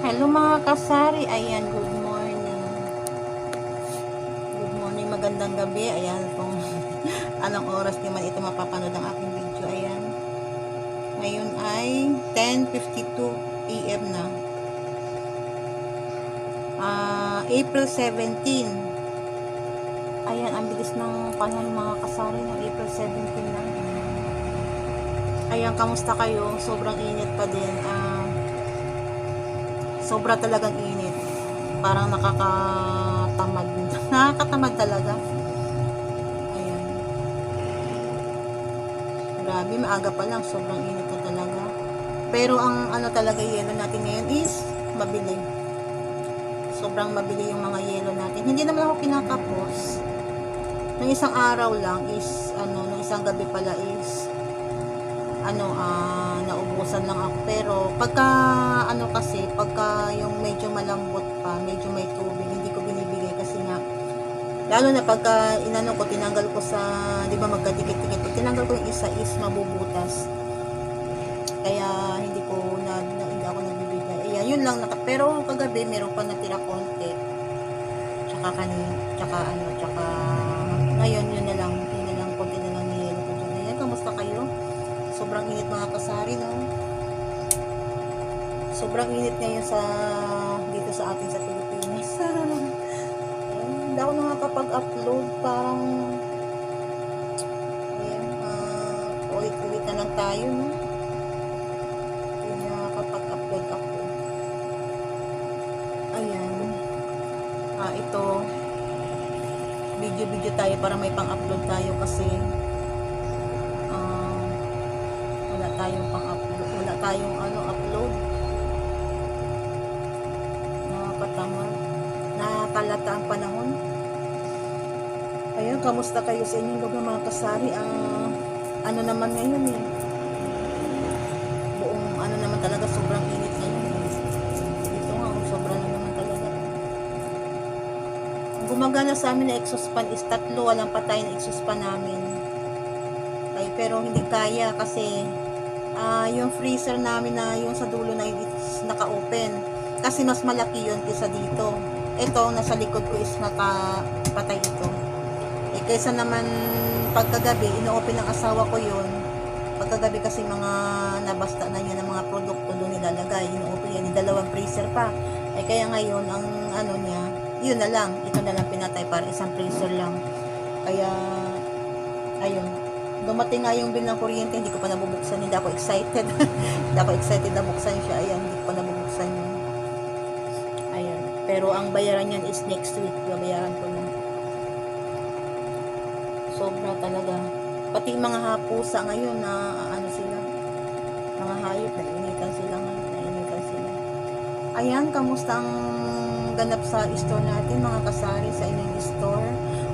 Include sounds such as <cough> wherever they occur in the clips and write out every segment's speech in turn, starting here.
Hello mga kasari, ayan, good morning. Good morning, magandang gabi. Ayan, kung <laughs> anong oras di man ito mapapanood ang aking video, ayan. Ngayon ay 10.52 AM na. Ah, April 17. Ayan, ang bilis ng panahon mga kasari ng April 17 na. Ayan, kamusta kayo? Sobrang init pa din. Ah, sobra talagang init. Parang nakakatamad. <laughs> Nakakatamad talaga. Ayan. Grabe, maaga pa lang. Sobrang init na talaga. Pero ang ano talaga yelo natin ngayon is mabili. Sobrang mabili yung mga yelo natin. Hindi naman ako kinakapos. Nung isang araw lang is, ano, nung isang gabi pala is, ano, ah, naubusan lang ako. Pero, pagka, ano kasi, pagka yung medyo malambot pa, medyo may tubig, hindi ko binibigay kasi nga, lalo na pagka inano ko, tinanggal ko sa, di ba magkadikit-dikit, tinanggal ko yung isa is mabubutas. Kaya, hindi ko na, na hindi ako nagbibigay. Ayan, yun lang. Naka, pero kagabi, meron pa natira konti. Tsaka kani, tsaka ano, tsaka, ngayon, yun na lang, init mga kasari no? Sobrang init ngayon sa dito sa atin sa Pilipinas. <laughs> Hindi ako nakakapag-upload. Parang ayan uh, ulit-ulit na lang tayo no? Hindi nakakapag-upload ako. Ayan. Ah ito. Video-video tayo para may pang-upload tayo kasi tayong pang-upload. Wala tayong ano upload. Nakakatamad nakakalata ang panahon. Ayun kamusta kayo sa inyong lugar mga kasari? Ah, ano naman ngayon eh? Buong ano naman talaga sobrang init ngayon eh. dito nga oh, sobra na naman talaga. Ang gumagana sa amin na exhaust fan is tatlo. Walang patay na exhaust fan namin. Ay pero hindi kaya kasi ah, yung freezer namin na yung sa dulo na yun is naka-open. Kasi mas malaki yun kaysa dito. Ito nasa likod ko is nakapatay ito. Eh kaysa naman pagkagabi ino-open ng asawa ko yun. Pagkagabi kasi mga nabasta na niya ng mga produkto doon nilalagay. Ino-open yan dalawang freezer pa. Eh kaya ngayon ang ano niya yun na lang. Ito na lang pinatay para isang freezer lang. Kaya ayun dumating nga yung bill ng kuryente, hindi ko pa nabubuksan, hindi ako excited. <laughs> hindi ako excited na buksan siya. Ayan, hindi ko pa nabubuksan yun. Ayan. Pero ang bayaran yan is next week. Babayaran ko na. Sobra talaga. Pati mga hapusa ngayon na ano sila, mga hayop, nainitan sila ngayon, nainitan sila. Ayan, kamusta ang ganap sa store natin, mga kasari sa inyong store.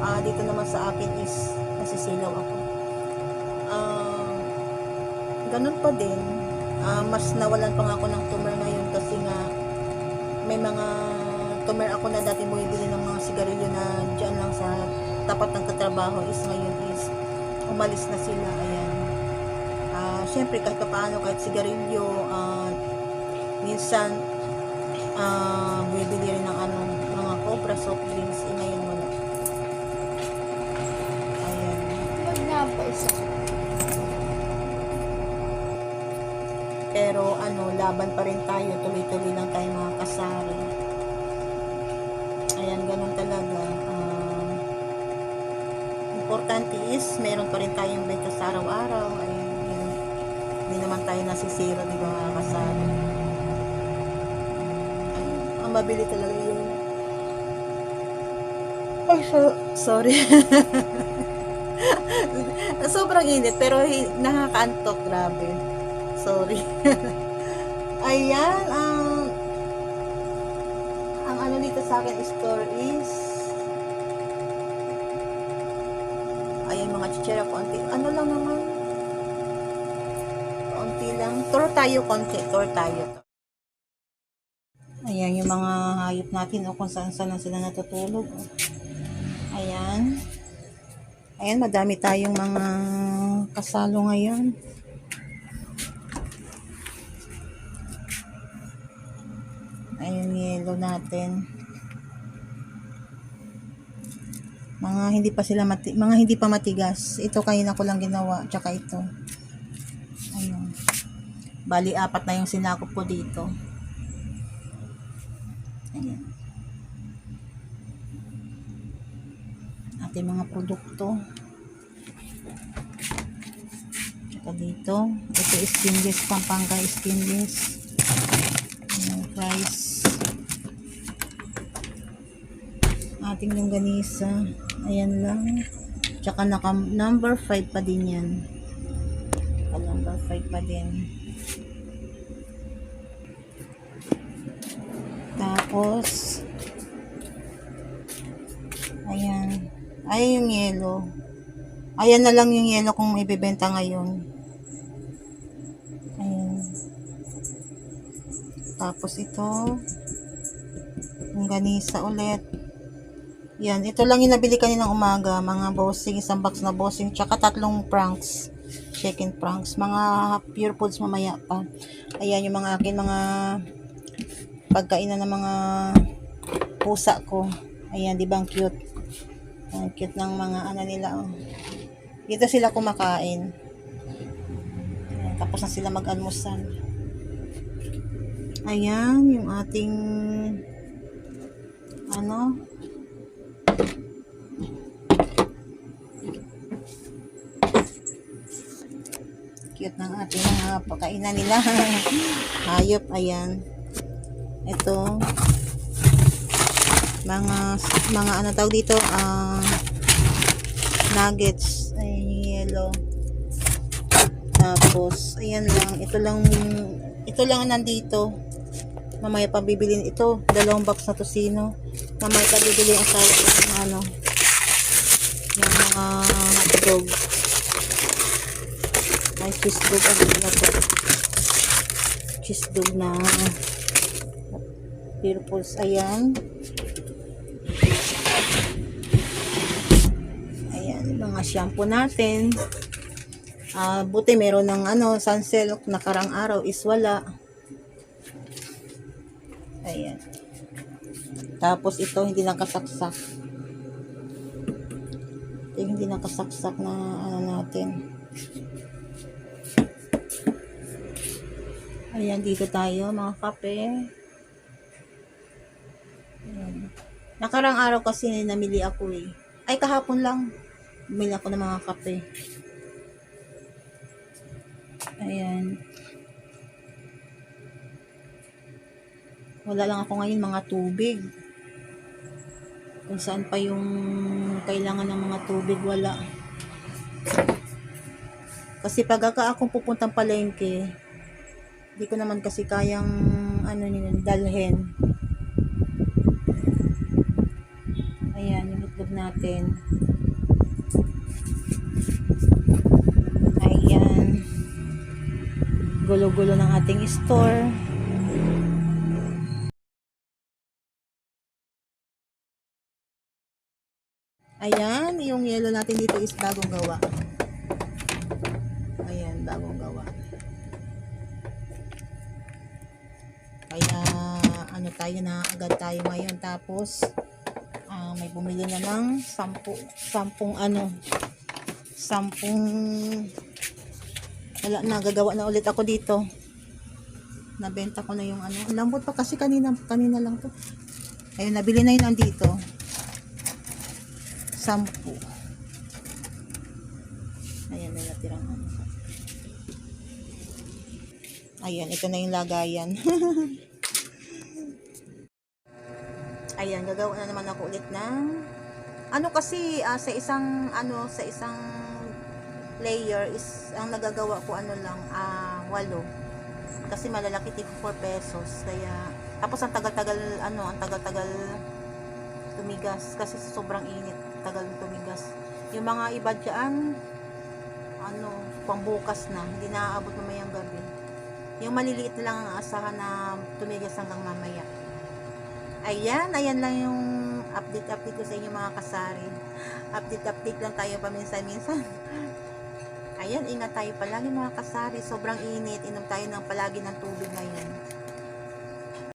Ah, dito naman sa akin is nasisilaw ako ganun pa din. Ah, mas nawalan pa nga ako ng tumor ngayon kasi nga may mga tumor ako na dati bumibili ng mga sigarilyo na dyan lang sa tapat ng katrabaho is ngayon is umalis na sila. Ayan. Ah, syempre kahit pa paano kahit sigarilyo ah, minsan ah, bumibili rin ng ano, mga cobra soft drinks eh, ngayon wala. Ayan. Wag na pa isa. Pero ano, laban pa rin tayo. Tuloy-tuloy lang tayo mga kasari. Ayan, ganun talaga. Ah, importante is, meron pa rin tayong benta sa araw-araw. Ayan. Hindi naman tayo nasisira, di ba mga kasari? Ayun, ang mabili talaga yun. Ay, so- sorry. <laughs> Sobrang init, pero nakakaantok, grabe. Sorry. <laughs> Ayan, ang ang ano dito sa akin store is ayan mga chichera konti. Ano lang naman? Konti lang. Tour tayo konti. Tour tayo. Ayan yung mga hayop natin o kung saan saan sila natutulog. Ayan. Ayan, madami tayong mga kasalo ngayon. Ayun, yellow natin. Mga hindi pa sila mati mga hindi pa matigas. Ito kanina ko lang ginawa, tsaka ito. Ayun. Bali, apat na yung sinakop ko dito. Ayan. Ating mga produkto. Tsaka dito. Ito is skinless, pampanga skinless. Ayan, price. Ating longganisa. Ayan lang. Tsaka naka, number 5 pa din yan. Naka number 5 pa din. Tapos, ayan. Ay, yung yellow. Ayan na lang yung yellow kung ibebenta ngayon. Ayan. Tapos ito, yung ganisa ulit. Yan, ito lang yung nabili kaninang umaga. Mga bossing, isang box na bossing, tsaka tatlong pranks. Chicken pranks. Mga pure foods mamaya pa. Ayan yung mga akin, mga pagkainan ng mga pusa ko. Ayan, di ba cute? Ang cute ng mga ano nila. Oh. Dito sila kumakain. Ayan, tapos na sila mag-almusal. Ayan, yung ating ano, cute ng ating mga pagkainan nila. <laughs> Hayop, ayan. Ito, mga, mga ano tawag dito, ah, nuggets, ayan yung yellow. Tapos, ayan lang, ito lang, ito lang ang nandito. Mamaya pa bibilin ito, dalawang box na tosino. Mamaya pa bibili ang asawa ko ng ano, yung mga hotdog. Ay, cheese dog, ano na to? Cheese dog na purples, ayan. Ayan, mga shampoo natin. Ah, buti meron ng ano, sunsilk nakarang araw is wala. Ayan. Tapos ito hindi nakasaksak. Ito yung hindi nakasaksak na ano natin. Ayan, dito tayo mga kape. Ayan. Nakarang araw kasi namili ako eh. Ay, kahapon lang. Bumili ako ng mga kape. Ayan. Wala lang ako ngayon mga tubig. Kung saan pa yung kailangan ng mga tubig, wala. Kasi pag aka akong pupuntang palengke, hindi ko naman kasi kayang ano yun, dalhin. Ayan, yung itlog natin. Ayan. Gulo-gulo ng ating store. Yung yellow natin dito is bagong gawa. Ayan, bagong gawa. Kaya, ano tayo na, agad tayo ngayon. Tapos, ah, may bumili na ng sampu, sampung ano, sampung, wala na, gagawa na ulit ako dito. Nabenta ko na yung ano. Lambot pa kasi kanina, kanina lang to. Ayun, nabili na yun nandito. Sampu. Ayan, may natirang ano. Ayan, ito na yung lagayan. <laughs> Ayan, gagawa na naman ako ulit ng ano kasi ah, sa isang ano sa isang layer is ang nagagawa ko ano lang ah walo. Kasi malalaki tig 4 pesos kaya tapos ang tagal-tagal ano, ang tagal-tagal tumigas kasi sobrang init, tagal tumigas. Yung mga iba diyan ano, pambukas na, hindi na aabot mamayang gabi. Yung maliliit na lang ang asahan na tumigas hanggang mamaya. Ayan, ayan lang yung update-update ko sa inyo mga kasari. Update-update lang tayo paminsan-minsan. Ayan, ingat tayo palagi mga kasari. Sobrang init. Inom tayo ng palagi ng tubig ngayon.